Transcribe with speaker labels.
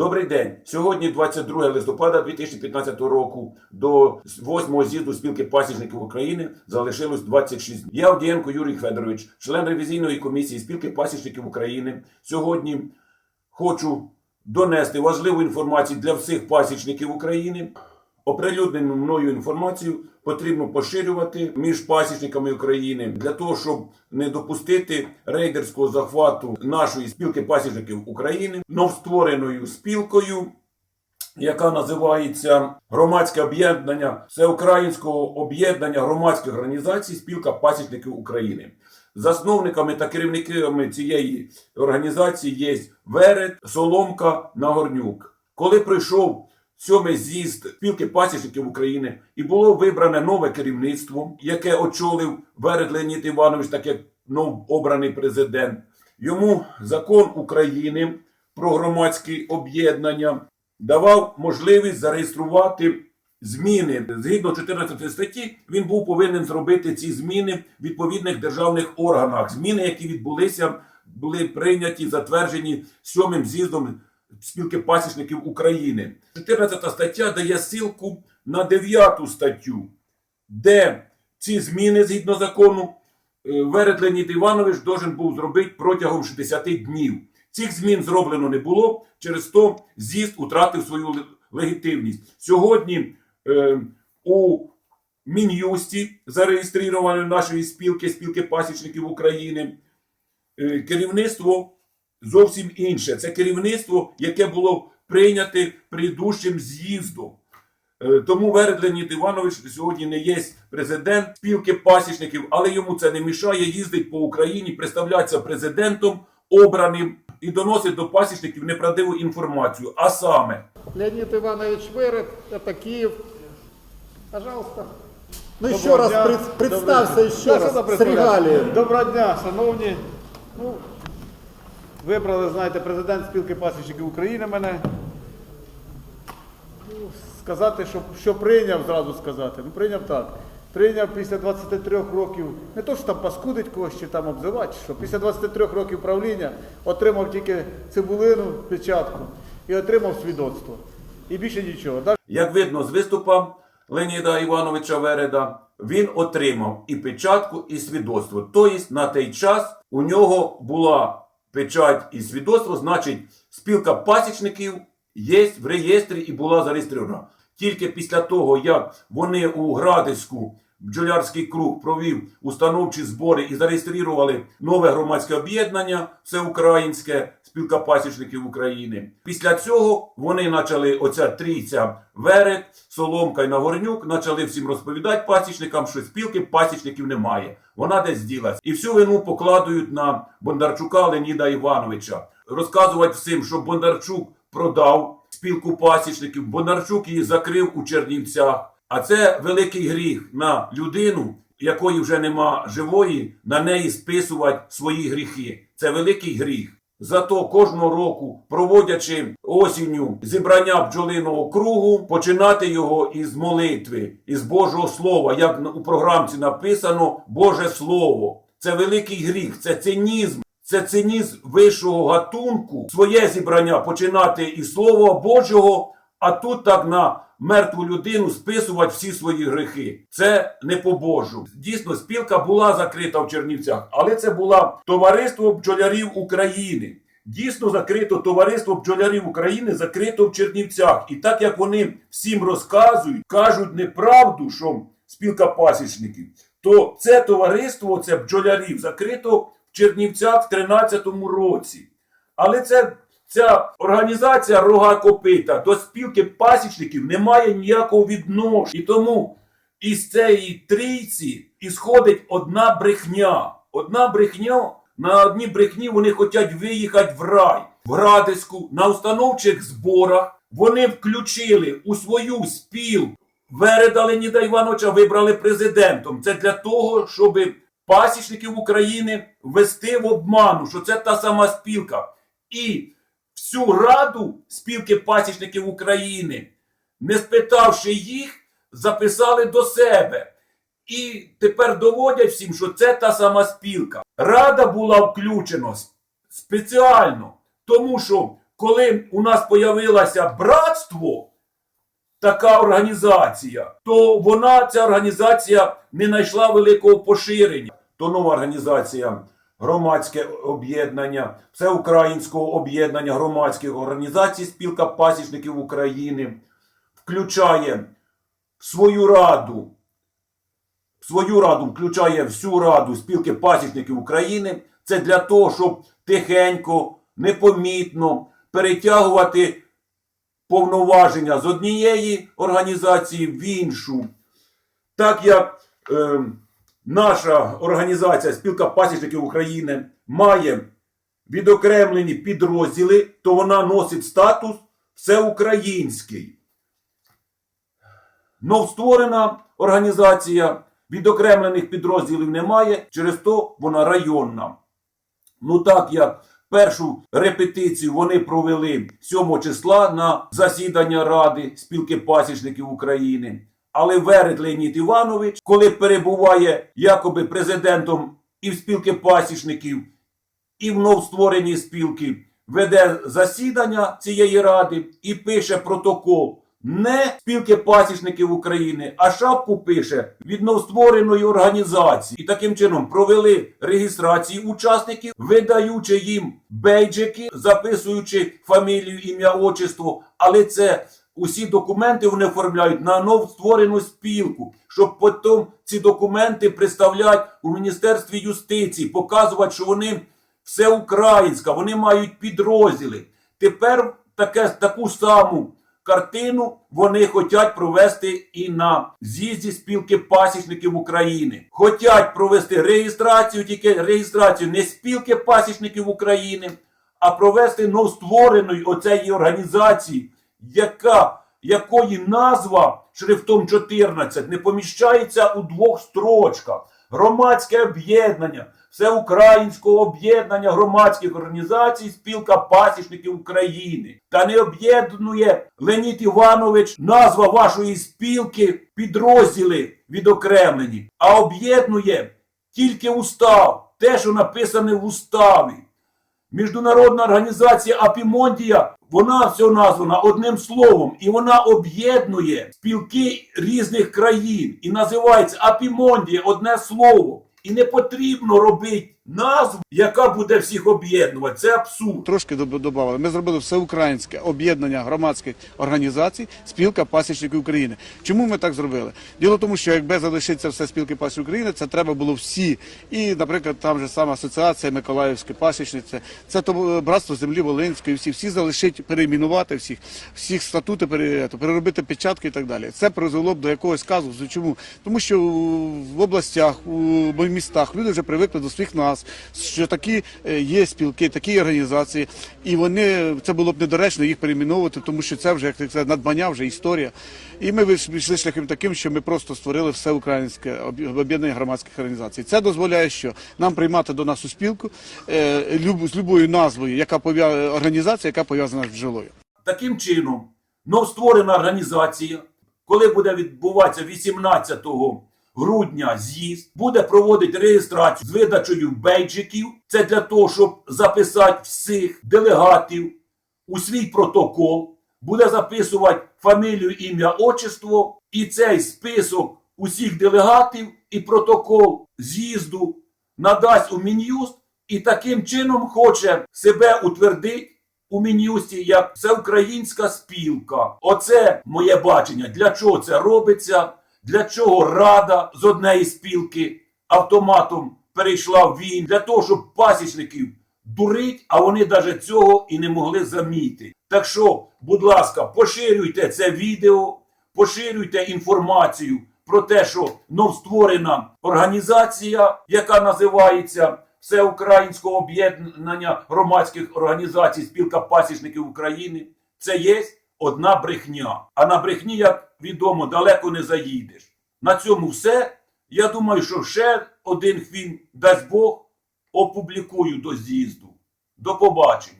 Speaker 1: Добрий день. Сьогодні 22 листопада 2015 року до 8 з'їзду спілки пасічників України залишилось 26 днів. Я Авдієнко Юрій Федорович, член ревізійної комісії спілки пасічників України. Сьогодні хочу донести важливу інформацію для всіх пасічників України. Оприлюднену мною інформацію потрібно поширювати між пасічниками України для того, щоб не допустити рейдерського захвату нашої спілки пасічників України новствореною спілкою, яка називається Громадське об'єднання Всеукраїнського об'єднання громадських організацій Спілка пасічників України. Засновниками та керівниками цієї організації є Верет, Соломка, Нагорнюк. Коли прийшов сьомий з'їзд спілки пасічників України і було вибране нове керівництво, яке очолив Верет Леонід Іванович, так як новообраний президент. Йому закон України про громадські об'єднання давав можливість зареєструвати зміни. Згідно 14 статті, він був повинен зробити ці зміни в відповідних державних органах. Зміни, які відбулися, були прийняті, затверджені сьомим з'їздом спілки пасічників України. 14 стаття дає ссылку на 9 статтю, де ці зміни згідно закону е, Веред Леонід Іванович должен був зробити протягом 60 днів. Цих змін зроблено не було, через то з'їзд утратив свою легітимність. Сьогодні е, у Мін'юсті зареєстрованої нашої спілки, спілки пасічників України, е, керівництво зовсім інше. Це керівництво, яке було прийняте предыдущим з'їздом. Е, Тому Веред Леонід Іванович сьогодні не є президент спілки пасічників, але йому це не мішає їздить по Україні, представлятися президентом обраним і доносить до пасічників неправдиву інформацію. А саме,
Speaker 2: Леонид Иванович Верет, это Киев. Пожалуйста. Ну
Speaker 3: Доброго
Speaker 2: еще раз
Speaker 3: дня.
Speaker 2: пред- представься
Speaker 3: Доброго
Speaker 2: раз.
Speaker 3: Доброго дня, шановні. Ну, вибрали, знаєте, президент спілки пасічників України мене. Ну, сказати, що, що прийняв, зразу сказати. Ну, прийняв так. Прийняв після 23 років, не то, що там паскудить когось чи там обзивати, що після 23 років правління отримав тільки цибулину, печатку і отримав свідоцтво. І більше нічого.
Speaker 1: Як видно з виступа Леоніда Івановича Вереда, він отримав і печатку, і свідоцтво. Тобто на той час у нього була печать і свідоцтво, значить, спілка пасічників є в реєстрі і була зареєстрована. Тільки після того, як вони у Градиську бджолярський круг провів установчі збори і зареєстрували нове громадське об'єднання Всеукраїнське спілка пасічників України. Після цього вони почали оця трійця Верет, Соломка і Нагорнюк, почали всім розповідати пасічникам, що спілки пасічників немає. Вона десь ділась. І всю вину покладають на Бондарчука Леніда Івановича. Розказувати всім, що Бондарчук продав спілку пасічників, Бондарчук її закрив у Чернівцях. А це великий гріх на людину, якої вже нема живої, на неї списувати свої гріхи. Це великий гріх. Зато кожного року, проводячи осінню зібрання бджолиного кругу, починати його із молитви, із Божого Слова, як у програмці написано Боже Слово. Це великий гріх, це цинізм. Це цинізм вищого гатунку, своє зібрання починати із Слова Божого, а тут так на мертву людину списувати всі свої грехи. Це не по-божу. Дійсно, спілка була закрита в Чернівцях, але це була товариство бджолярів України. Дійсно, закрито товариство бджолярів України закрито в Чернівцях. І так як вони всім розказують, кажуть неправду, що спілка пасічників, то це товариство, це бджолярів, закрито в Чернівцях в 13-му році. Але це, ця організація рога копита до спілки пасічників не має ніякого відношення. І тому із цієї трійці ісходить одна брехня. Одна брехня. На одній брехні вони хочуть виїхати в рай, в Градиську, на установчих зборах. Вони включили у свою спілку Вереда Леніда Івановича вибрали президентом. Це для того, щоб пасічників України ввести в обману, що це та сама спілка. І всю раду спілки пасічників України, не спитавши їх, записали до себе. І тепер доводять всім, що це та сама спілка. Рада була включена спеціально, тому що коли у нас появилося братство, така організація, то вона, ця організація, не знайшла великого поширення. То нова організація, громадське об'єднання, всеукраїнського об'єднання громадських організацій, спілка пасічників України, включає в свою раду, свою раду включає всю раду спілки пасічників України. Це для того, щоб тихенько, непомітно перетягувати повноваження з однієї організації в іншу. Так як е, наша організація Спілка пасічників України має відокремлені підрозділи, то вона носить статус всеукраїнський. Новстворена організація відокремлених підрозділів немає, через то вона районна. Ну так як першу репетицію вони провели 7 числа на засідання Ради спілки пасічників України. Але Веред Леонід Іванович, коли перебуває якоби президентом і в спілки пасічників, і в новствореній спілки, веде засідання цієї ради і пише протокол не спілки пасічників України, а шапку пише від новствореної організації. І таким чином провели реєстрацію учасників, видаючи їм бейджики, записуючи фамілію, ім'я, отчество. Але це усі документи вони оформляють на новстворену спілку, щоб потім ці документи представляти у Міністерстві юстиції, показувати, що вони все українська, вони мають підрозділи. Тепер таке, таку саму картину вони хочуть провести і на з'їзді спілки пасічників України. Хотять провести реєстрацію, тільки реєстрацію не спілки пасічників України, а провести новствореної оцеї організації, яка, якої назва шрифтом 14 не поміщається у двох строчках. Громадське об'єднання, всеукраїнського об'єднання громадських організацій, спілка пасічників України. Та не об'єднує Леонід Іванович назва вашої спілки, підрозділи відокремлені, а об'єднує тільки устав, те, що написане в уставі. Міжнародна організація Апімондія, вона все названа одним словом, і вона об'єднує спілки різних країн і називається Апімондія одне слово. І не потрібно робити назву, яка буде всіх об'єднувати. Це абсурд.
Speaker 3: Трошки додавали. Ми зробили всеукраїнське об'єднання громадських організацій Спілка пасічників України. Чому ми так зробили? Діло в тому, що якби залишиться все спілки пасічників України, це треба було всі. І, наприклад, там же сама асоціація Миколаївське пасічниця, це то е, братство землі Волинської, всі, всі залишить, перейменувати всіх, всіх статути, переробити печатки і так далі. Це призвело б до якогось казусу. Чому? Тому що в областях, у містах люди вже привикли до своїх нас, що такі е, є спілки, такі організації, і вони це було б недоречно їх перейменовувати, тому що це вже як так сказати, надбання, вже історія. І ми пішли шляхом таким, що ми просто створили всеукраїнське об- об'єднання громадських організацій. Це дозволяє, що нам приймати до нас у спілку е, з любою назвою, яка пов'я... організація, яка пов'язана з бджолою.
Speaker 1: Таким чином, новстворена організація, коли буде відбуватися 18 грудня з'їзд, буде проводити реєстрацію з видачею бейджиків. Це для того, щоб записати всіх делегатів у свій протокол, буде записувати фамілію, ім'я, отчество, і цей список усіх делегатів і протокол з'їзду надасть у Мін'юст і таким чином хоче себе утвердити у Мін'юсті як всеукраїнська спілка. Оце моє бачення. Для чого це робиться? Для чого рада з однієї спілки автоматом перейшла в він? Для того, щоб пасічників дурить, а вони навіть цього і не могли замітити. Так що, будь ласка, поширюйте це відео, поширюйте інформацію про те, що новстворена організація, яка називається Всеукраїнського об'єднання громадських організацій Спілка пасічників України, це є одна брехня. А на брехні, як відомо, далеко не заїдеш. На цьому все. Я думаю, що ще один фільм, дасть Бог, опублікую до з'їзду. До побачення.